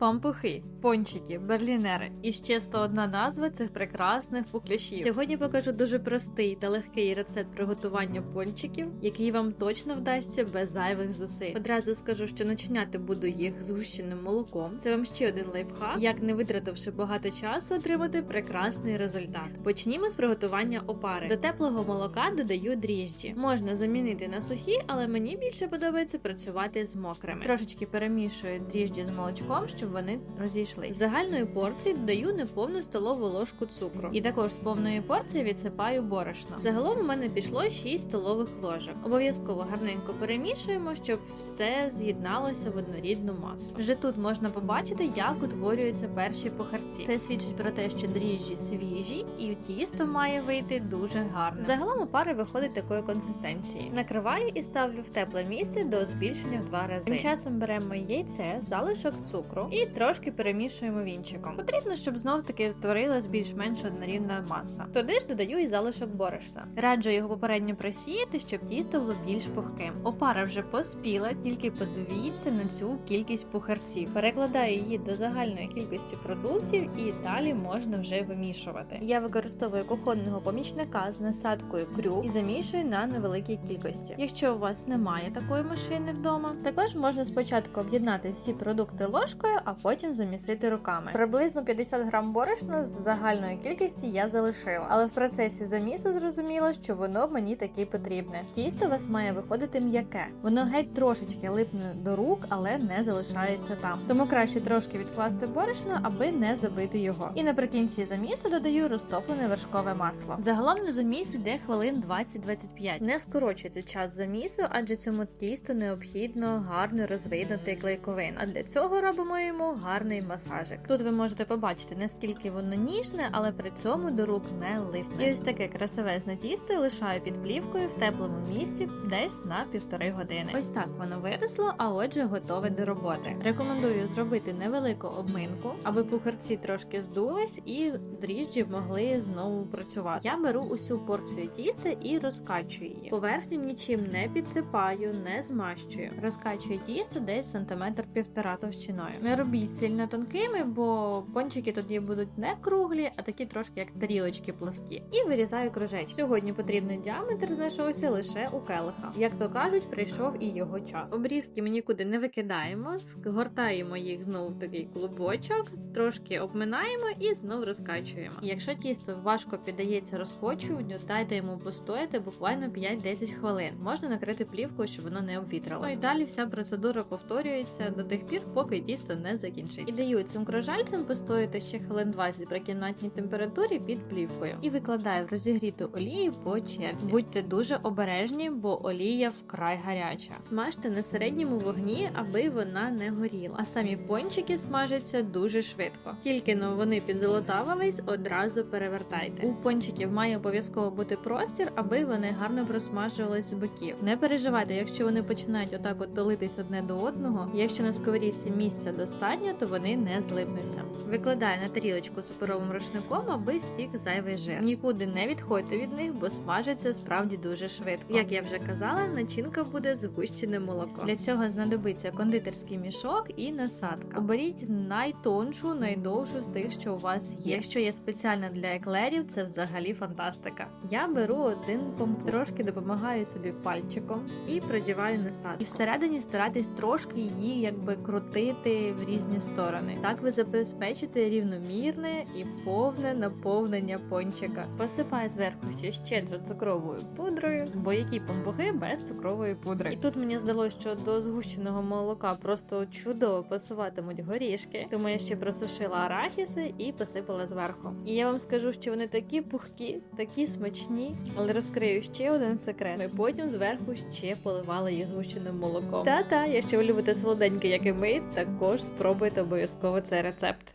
Пампухи, пончики, берлінери і ще 101 назва цих прекрасних пухляшів. Сьогодні покажу дуже простий та легкий рецепт приготування пончиків, який вам точно вдасться без зайвих зусиль. Одразу скажу, що начиняти буду їх згущеним молоком. Це вам ще один лайфхак, як не витративши багато часу, отримати прекрасний результат. Почнімо з приготування опари. До теплого молока додаю дріжджі. Можна замінити на сухі, але мені більше подобається працювати з мокрими. Трошечки перемішую дріжджі з молочком, щоб вони розійшли. Загальної порції додаю неповну столову ложку цукру. І також з повної порції відсипаю борошно. Загалом у мене пішло 6 столових ложок. Обов'язково гарненько перемішуємо, щоб все з'єдналося в однорідну масу. Вже тут можна побачити, як утворюються перші похарці. Це свідчить про те, що дріжджі свіжі, і тісто має вийти дуже гарно. Загалом опара виходить такої консистенції. Накриваю і ставлю в тепле місце до збільшення в два рази. Тим часом беремо яйце, залишок цукру і трошки перемішуємо вінчиком. Потрібно, щоб знов таки утворилась більш-менш однорідна маса. Туди ж додаю і залишок борошна. Раджу його попередньо просіяти, щоб тісто було більш пухким. Опара вже поспіла, тільки подивіться на цю кількість пухарців. Перекладаю її до загальної кількості продуктів і далі можна вже вимішувати. Я використовую кухонного помічника з насадкою крю і замішую на невеликій кількості. Якщо у вас немає такої машини вдома, також можна спочатку об'єднати всі продукти ложкою, а потім замісити руками. Приблизно 50 грам борошна з загальної кількості я залишила, але в процесі замісу зрозуміла, що воно мені таки потрібне. Тісто у вас має виходити м'яке. Воно геть трошечки липне до рук, але не залишається там. Тому краще трошки відкласти борошно, аби не забити його. І наприкінці замісу додаю розтоплене вершкове масло. Загалом на заміс йде хвилин 20-25. Не скорочуйте час замісу, адже цьому тісту необхідно гарно розвинути клейковину. А для цього робимо йому гарний масажик. Тут ви можете побачити, наскільки воно ніжне, але при цьому до рук не липне. І ось таке красивезне тісто лишаю під плівкою в теплому місці десь на півтори години. Ось так воно виросло, а отже, готове до роботи. Рекомендую зробити невелику обминку, аби пухарці трошки здулись і дріжджі могли знову працювати. Я беру усю порцію тіста і розкачую її. Поверхню нічим не підсипаю, не змащую. Розкачую тісто десь сантиметр півтора товщиною. Робіть сильно тонкими, бо пончики тоді будуть не круглі, а такі трошки як тарілочки пласкі. І вирізаю кружечки. Сьогодні потрібний діаметр знайшовся лише у келиха. Як то кажуть, прийшов і його час. Обрізки ми нікуди не викидаємо, згортаємо їх знову в такий клубочок, трошки обминаємо і знову розкачуємо. Якщо тісто важко піддається розкочуванню, дайте йому постояти буквально 5-10 хвилин. Можна накрити плівкою, щоб воно не обвітрилось. Ну і далі вся процедура повторюється до тих пір, поки тісто не закінчиться. І даю цим кружальцем постояти ще хвилин 20 при кімнатній температурі під плівкою. І викладаю в розігріту олію по черзі. Будьте дуже обережні, бо олія вкрай гаряча. Смажте на середньому вогні, аби вона не горіла. А самі пончики смажаться дуже швидко. Тільки но вони підзолотавились, одразу перевертайте. У пончиків має обов'язково бути простір, аби вони гарно просмажувались з боків. Не переживайте, якщо вони починають отак от долитись одне до одного. Якщо на сковорідці місця достатньо, то вони не злипнуться. Викладаю на тарілочку з паперовим рушником, аби стік зайвий жир. Нікуди не відходьте від них, бо смажиться справді дуже швидко. Як я вже казала, начинка буде згущене молоко. Для цього знадобиться кондитерський мішок і насадка. Оберіть найтоншу, найдовшу з тих, що у вас є. Якщо є спеціальна для еклерів, це взагалі фантастика. Я беру один помп, трошки допомагаю собі пальчиком і продіваю насадку. І всередині старайтесь трошки її якби крутити в різні сторони. Так ви забезпечите рівномірне і повне наповнення пончика. Посипаю зверху ще щедро цукровою пудрою, бо які пампухи без цукрової пудри. І тут мені здалося, що до згущеного молока просто чудово пасуватимуть горішки, тому я ще просушила арахіси і посипала зверху. І я вам скажу, що вони такі пухкі, такі смачні, але розкрию ще один секрет. Ми потім зверху ще поливали їх згущеним молоком. Та-та, якщо ви любите солоденьке, як і ми, також спробуйте обов'язково цей рецепт.